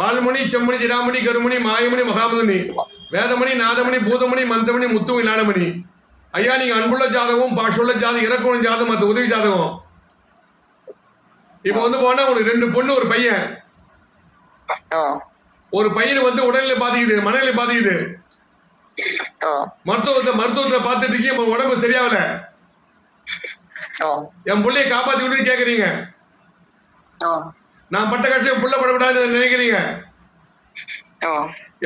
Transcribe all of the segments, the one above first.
ஜென்மணி ஜிராமணி கருமணி மாயமணி மகாமணி வேதமணி நாதமணி பூதமணி மந்தமணி முத்து இல்லாடமணி ஐயா நீங்க அன்புள்ள ஜாதகம் பாஷுள்ள ஜாதகம் இறக்குள்ள ஜாதகம் மற்ற உதவி ஜாதகம். இப்போ வந்து போனா உங்களுக்கு ரெண்டு பொண்ணு ஒரு பையன். ஒரு பையனுக்கு வந்து உடல்நிலை பாதிக்குது மனநிலை பாதிக்குது. மருத்துவத்தை மருத்துவத்தை பார்த்துட்டு இருக்கீங்க உடம்பு சரியாகல. ஓ என் பிள்ளைய காப்பாத்தி விட்டுன்னு கேக்குறீங்க. நான் பட்ட கட்சியை புள்ள படக்கூடாதுன்னு நினைக்கிறீங்க?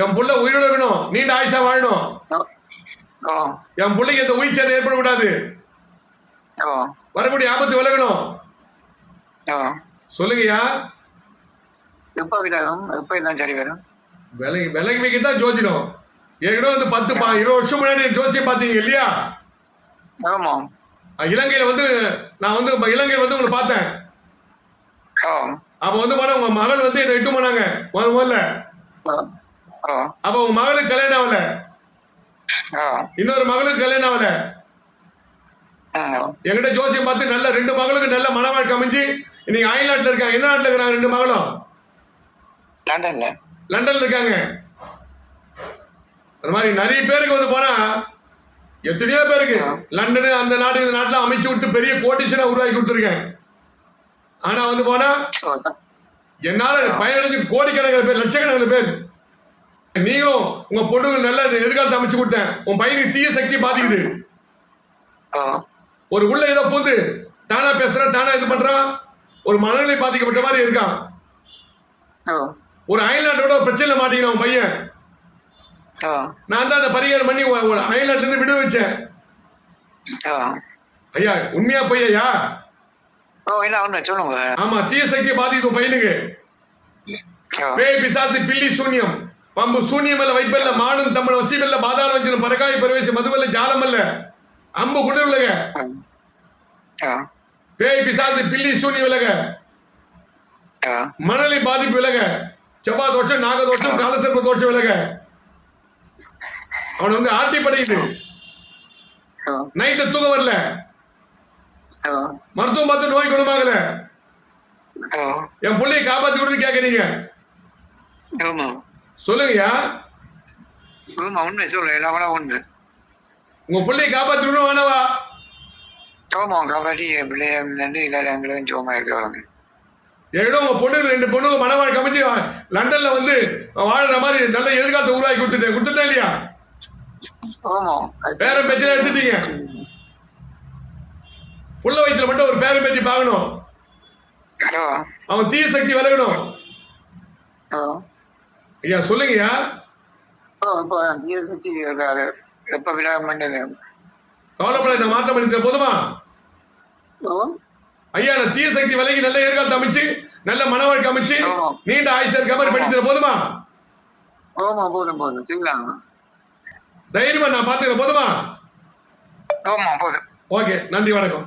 என் புள்ள உயிரோட இருக்கணும். நீண்ட ஆயுஷா வாழணும். என் பிள்ளைக்கு எந்த உயிர் சேதம் ஏற்படக்கூடாது. வரக்கூடிய ஆபத்து விலகணும். சொல்லுங்கய்யா எப்போ விடாகும் எப்போ இருந்தாலும் சரி வரும். விலகி விலகி வைக்க தான் ஜோதிடம். ஏற்கனவே வந்து பத்து பா இருபது வருஷம் முன்னாடி ஜோசியம் பார்த்தீங்க இல்லையா? ஆமாம் இலங்கையில வந்து நான் வந்து இலங்கையில வந்து உங்களை பார்த்தேன். அப்போ வந்து பாருங்க உங்க மகள் வந்து என்னை இட்டு போனாங்க. முத முதல்ல அப்போ உங்க மகளுக்கு கல்யாணம் ஆகல. இன்னொரு மகளுக்கு கல்யாணம் ஆகல. ம் என்கிட்ட ஜோசியம் பார்த்து நல்ல ரெண்டு மகளுக்கு நல்ல மன வாழ்க்கை அமைஞ்சு இன்னைக்கு அயல்நாட்டில் இருக்காங்க. எந்த நாட்டில் இருக்கிறாங்க ரெண்டு மகளும்? லண்டன்ல. லண்டன்ல இருக்காங்க. அது மாதிரி நிறைய பேருக்கு வந்து போனா எத்தனையோ பேருக்கு லண்டனு அந்த நாடு இந்த நாட்டுல அமைச்சு விட்டு பெரிய கோட்டீஸ்வரா உருவாக்கி கொடுத்துருக்கேன். ஆனா வந்து போனா என்னால பயனடைஞ்சு கோடிக்கணக்கில் பேர் லட்சக்கணக்கில் பேர். நீங்களும் உங்க பொண்ணுங்க நல்ல எதிர்காலத்தை அமைச்சு கொடுத்தேன். உன் பையனுக்கு தீய சக்தி பாதிக்குது. ஒரு உள்ள ஏதோ பூந்து தானா பேசுறான் தானா இது பண்றான் ஒரு மனநிலை பாதிக்கப்பட்ட மாதிரி இருக்கான் ஒரு அயல்நாட்டோட ஒரு பிரச்சனையில மாட்டிக்கினான் உன் பையன். நான் தான் அந்த பரிகாரம் பண்ணி அயல்நாட்டுல இருந்து விடு வச்சேன் ஓ ஐயா உண்மையா போய் ஐயா ஓ என்ன ஒன்று சொல்லுங்க ஆமா பையனுக்கு. ஓ பேய் பிசாசு பில்லி சூன்யம். பம்பு சூன்யமல்ல வைப்பல்ல மானும் தமிழ் வசிவல்ல பாதாள வஞ்சனம் பரகாய பிரவேச மதுவல்ல ஜாலமல்ல அம்பு. ஓ பேய் பிசாசு பில்லி சூன்யம் விலக. மணலி பாதிப்பு விலக. செவ்வாய் தோஷம் நாக தோஷம் காலசர்ப்ப தோஷம் விலக. அவனை வந்து ஆட்டி படையுது ஓ நைட்ல தூக்கம் வரல. மருத்துவம் பார்த்து நோய் குணமாகல. என் பிள்ளைய காப்பாத்தி விட்டு கேக்குறீங்க சொல்லுங்கய்யா. உண்மை சொல்லு எல்லாம் உண்டு உங்க பிள்ளைய காப்பாத்தி விடணும் வேணவா ஆமாம் கபடி பிள்ளைய நன்றி இல்லை எங்களுக்கும் சோமா இருக்கிறவங்க ஏதோ உங்க பொண்ணுங்க ரெண்டு பொண்ணுங்க மனவாழ்க்கை அமைச்சு லண்டன்ல வந்து வாழ்ற மாதிரி நல்ல எதிர்காலத்தை உருவாக்கி கொடுத்துட்டேன். கொடுத்துட்டேன் இல்லையா? ஆமாம் பேர பேச்சில எடுத்துட்டீங்க. புள்ள வயிற்றுல மட்டும் ஒரு பேர பேச்சு பார்க்கணும் அவன் தீய சக்தி விலகணும். ஐயா சொல்லுங்கய்யா. டிஎஸ்சி இருக்காரு எப்போ விடாம பண்ணது கவலைப்பட நான் மாற்றம் பண்ணி தரேன் போதுமா? ஐயா நான் தீய சக்தி விலகி நல்ல எதிர்காலத்தை அமைச்சு நல்ல மனவாழ்க்கை அமைச்சு ஆமா. நீண்ட ஆயுஷ் பண்ணி தரேன் போதுமா? ஆமாம் போதும் போதும். சரிங்களா தைரியமா நான் பாத்துக்கிறேன் போதுமா? ஆமாம் போதும். ஓகே நன்றி வணக்கம்.